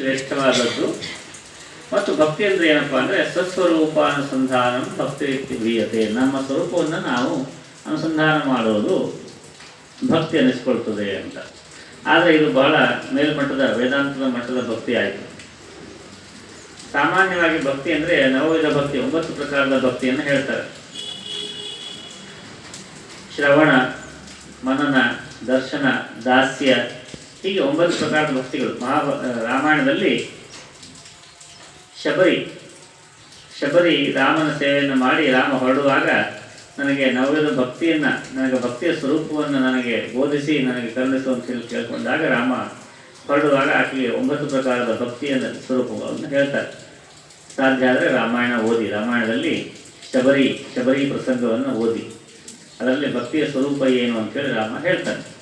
ಶ್ರೇಷ್ಠವಾದದ್ದು ಮತ್ತು ಭಕ್ತಿ ಅಂದರೆ ಏನಪ್ಪ ಅಂದರೆ ಸತ್ಸ್ವರೂಪಾನುಸಂಧಾನ ಭಕ್ತಿ ಕ್ರಿಯತೆ ನಮ್ಮ ಸ್ವರೂಪವನ್ನು ನಾವು ಅನುಸಂಧಾನ ಮಾಡೋದು ಭಕ್ತಿ ಅನ್ನಿಸ್ಕೊಳ್ತದೆ ಅಂತ. ಆದರೆ ಇದು ಬಹಳ ಮೇಲ್ಮಟ್ಟದ, ವೇದಾಂತದ ಮಟ್ಟದ ಭಕ್ತಿ ಆಯಿತು. ಸಾಮಾನ್ಯವಾಗಿ ಭಕ್ತಿ ಅಂದರೆ ನವವಿಧ ಭಕ್ತಿ, ಒಂಬತ್ತು ಪ್ರಕಾರದ ಭಕ್ತಿಯನ್ನು ಹೇಳ್ತಾರೆ. ಶ್ರವಣ, ಮನನ, ದರ್ಶನ, ದಾಸ್ಯ ಹೀಗೆ ಒಂಬತ್ತು ಪ್ರಕಾರದ ಭಕ್ತಿಗಳು ಮಹಾ ರಾಮಾಯಣದಲ್ಲಿ ಶಬರಿ ಶಬರಿ ರಾಮನ ಸೇವೆಯನ್ನು ಮಾಡಿ ರಾಮ ಹೊರಡುವಾಗ ನನಗೆ ನವ್ಯದ ಭಕ್ತಿಯನ್ನು, ನನಗೆ ಭಕ್ತಿಯ ಸ್ವರೂಪವನ್ನು ನನಗೆ ಬೋಧಿಸಿ, ನನಗೆ ಕರುಣಿಸುವಂತ ಹೇಳಿ ಕೇಳ್ಕೊಂಡಾಗ ರಾಮ ಹೊರಡುವಾಗ ಆಕೆಗೆ ಒಂಬತ್ತು ಪ್ರಕಾರದ ಭಕ್ತಿಯ ಸ್ವರೂಪವನ್ನು ಹೇಳ್ತಾರೆ. ಸಾಧ್ಯ ಆದರೆ ರಾಮಾಯಣ ಓದಿ. ರಾಮಾಯಣದಲ್ಲಿ ಶಬರಿ ಶಬರಿ ಪ್ರಸಂಗವನ್ನು ಓದಿ. ಅದರಲ್ಲಿ ಭಕ್ತಿಯ ಸ್ವರೂಪ ಏನು ಅಂತೇಳಿ ರಾಮ ಹೇಳ್ತಾನೆ.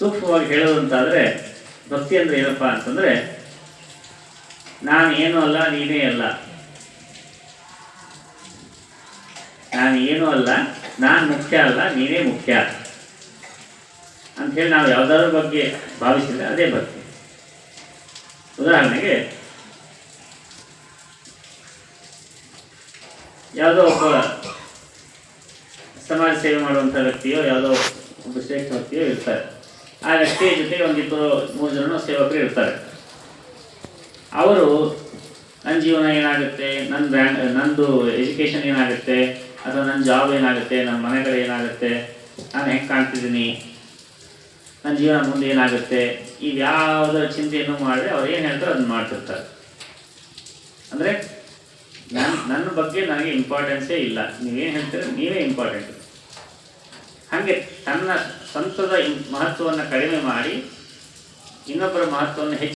ಸೂಕ್ಷ್ಮವಾಗಿ ಹೇಳೋದಂತಾದರೆ ಭಕ್ತಿ ಅಂದರೆ ಏನಪ್ಪ ಅಂತಂದರೆ ನಾನು ಏನೂ ಅಲ್ಲ, ನೀನೇ ಅಲ್ಲ. ನಾನು ಏನೂ ಅಲ್ಲ, ನಾನು ಮುಖ್ಯ ಅಲ್ಲ, ನೀನೇ ಮುಖ್ಯ ಅಂಥೇಳಿ ನಾವು ಯಾವುದಾದ್ರ ಬಗ್ಗೆ ಭಾವಿಸಿದ್ರೆ ಅದೇ ಭಕ್ತಿ. ಉದಾಹರಣೆಗೆ, ಯಾವುದೋ ಒಬ್ಬ ಸಮಾಜ ಸೇವೆ ಮಾಡುವಂಥ ವ್ಯಕ್ತಿಯೋ, ಯಾವುದೋ ಒಬ್ಬ ಶ್ರೇಷ್ಠ ವ್ಯಕ್ತಿಯೋ ಇರ್ತಾರೆ. ಆ ವ್ಯಕ್ತಿಯ ಜೊತೆಗೆ ಒಂದಿಬ್ಬರು ಮೂರು ಜನ ಸೇವಕರು ಇರ್ತಾರೆ. ಅವರು ನನ್ನ ಜೀವನ ಏನಾಗುತ್ತೆ? ನನ್ನ ಬ್ರ್ಯಾಂಡ್, ನಂದು ಎಜುಕೇಷನ್ ಏನಾಗುತ್ತೆ? ಅಥವಾ ನನ್ನ ಜಾಬ್ ಏನಾಗುತ್ತೆ? ನನ್ನ ಮನೆಗಳು ಏನಾಗುತ್ತೆ? ನಾನು ಹೆಂಗೆ ಕಾಣ್ತಿದ್ದೀನಿ? ನನ್ನ ಜೀವನ ಮುಂದೆ ಏನಾಗುತ್ತೆ? ಇವ್ಯಾವುದರ ಚಿಂತೆಯನ್ನು ಮಾಡಿದ್ರೆ ಅವ್ರು ಏನು ಹೇಳ್ತಾರೋ ಅದನ್ನು ಮಾಡ್ತಿರ್ತಾರೆ. ಅಂದರೆ ನನ್ನ ನನ್ನ ಬಗ್ಗೆ ನನಗೆ ಇಂಪಾರ್ಟೆನ್ಸೇ ಇಲ್ಲ. ನೀವೇನು ಹೇಳ್ತೀರ? ನೀವೇ ಇಂಪಾರ್ಟೆಂಟ್ ಹಾಗೆ ತನ್ನ ಸ್ವಂತದ ಮಹತ್ವವನ್ನು ಕಡಿಮೆ ಮಾಡಿ ಇನ್ನೊಬ್ಬರ ಮಹತ್ವವನ್ನು ಹೆಚ್ಚು